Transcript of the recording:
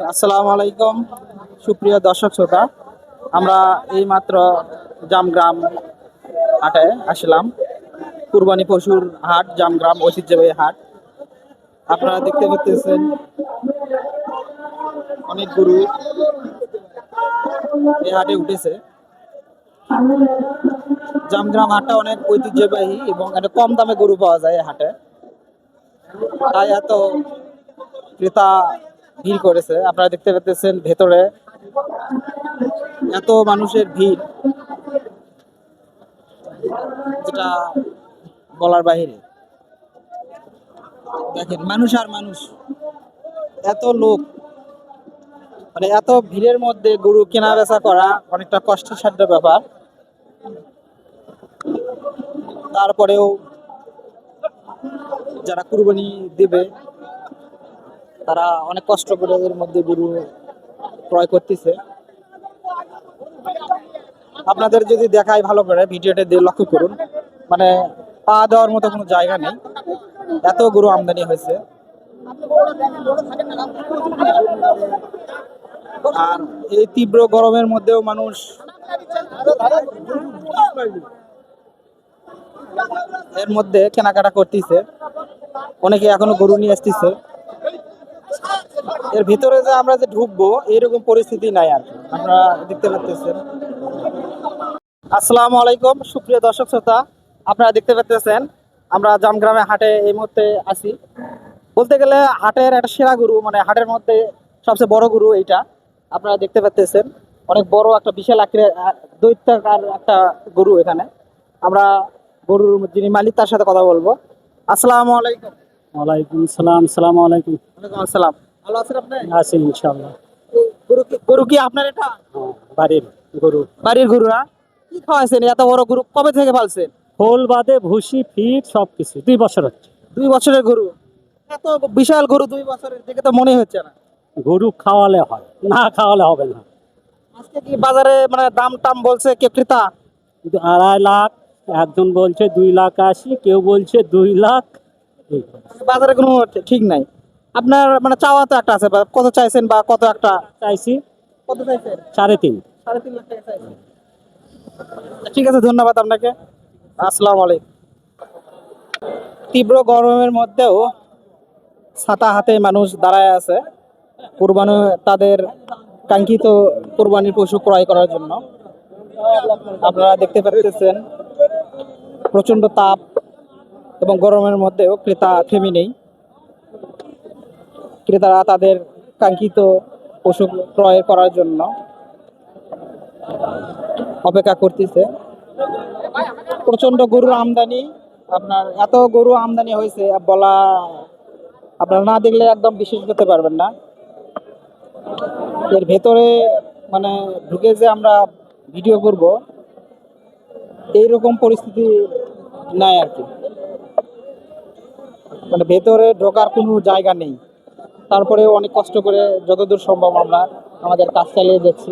আসসালামু আলাইকুম, সুপ্রিয় দর্শক শ্রোতা। আমরা এই মাত্র জামগ্রাম হাটে আসলাম। কুরবানি পশুর হাট, জামগ্রাম ঐতিহ্যবাহী হাট। আপনারা দেখতে পাচ্ছেন অনেক গরু এই হাটে উঠেছে। জামগ্রাম হাটটা অনেক ঐতিহ্যবাহী এবং একটা কম দামে গরু পাওয়া যায় এই হাটে। তাই এত ক্রেতা ভিড় করেছে। আপনারা দেখতে পাচ্ছেন ভেতরে এত মানুষের ভিড়, যেটা বলার বাহিরে দেখেন, মানুষ আর মানুষ, এত লোক মানে এত ভিড়ের মধ্যে গরু কেনা বেচা করা অনেকটা কষ্টসাধ্য ব্যাপার। তারপরেও যারা কুরবানি দেবে তারা অনেক কষ্ট করে এর মধ্যে গরু ক্রয় করতেছে। আপনাদের যদি দেখায় ভালো করে, ভিডিওটা দিয়ে লক্ষ্য করুন। মানে পা দেওয়ার মতো কোনো জায়গা নেই। এত গরু আমদানি হয়েছে। আর এই তীব্র গরমের মধ্যেও মানুষ এর মধ্যে কেনাকাটা করতেছে। অনেকে এখনও গরু নিয়ে আসতেছে। এর ভিতরে যে আমরা যে ঢুকবো এরকম পরিস্থিতি নাই আর। আপনারা দেখতে পাচ্ছেন আসসালামু আলাইকুম সুপ্রিয় দর্শক শ্রোতা আপনারা দেখতে পাচ্ছেন আমরা জামগ্রামে হাটে এই মুহূর্তে আছি। বলতে গেলে হাটের একটা সেরা গরু মানে হাটের মধ্যে সবচেয়ে বড় গরু এইটা আপনারা দেখতে পাচ্ছেন অনেক বড় একটা বিশাল আকারের আহ, দৈত্যাকার একটা গরু এখানে। আমরা গরুর যিনি মালিক তার সাথে কথা বলব। আসসালামু আলাইকুম। ওয়ালাইকুম সালাম সালাম আলাইকুম। ওয়ালাইকুম আসসালাম। ভালো আছেন আপনি? আছি ইনশাল্লাহ গরু কি গরু কি আপনার এটা? হ্যাঁ, বাড়ির গরু। বাড়ির গরু না কি খাওয়াইছেন? এত বড় গরু কবে থেকে পালছেন? ফুল বাদে ভুসি ফিট সব কিছু দুই বছর হচ্ছে। দুই বছরের গরু? এত বিশাল গরু দুই বছরের দেখে তো মনে হচ্ছে না। গরু খাওয়ালে হয় না খাওয়ালে হবে না। আজকে কি বাজারে মানে দাম টাম বলছে কে ক্রেতা? আড়াই লাখ একজন বলছে দুই লাখ আশি কেউ বলছে দুই লাখ। বাজারে কোনো ঠিক নাই। আপনার মানে চাওয়া তো একটা আছে বা কত চাইছেন বা কত একটা চাইছি? কত চাইছেন? সাড়ে তিন। সাড়ে তিন লাখ টাকা চাইছেন। ঠিক আছে ধন্যবাদ আপনাকে। আসসালামু আলাইকুম। তীব্র গরমের মধ্যেও ছাতা হাতে মানুষ দাঁড়ায় আছে কুরবানি তাদের কাঙ্ক্ষিত কুরবানির পশু ক্রয় করার জন্য। আপনারা দেখতে পাচ্ছেন প্রচণ্ড তাপ এবং গরমের মধ্যেও ক্রেতা থেমে নেই। ক্রেতারা তাদের কাঙ্ক্ষিত পশু ক্রয় করার জন্য অপেক্ষা করতেছে। প্রচণ্ড গরুর আমদানি, আপনার এত গরু আমদানি হয়েছে, বলা আপনারা না দেখলে একদম বিশ্বাস করতে পারবেন না। এর ভেতরে মানে ঢুকে যে আমরা ভিডিও করব, এইরকম পরিস্থিতি নাই আর কি। মানে ভেতরে ঢোকার কোনো জায়গা নেই। তারপরে অনেক কষ্ট করে যতদূর সম্ভব আমরা আমাদের কাজ চালিয়ে যাচ্ছি।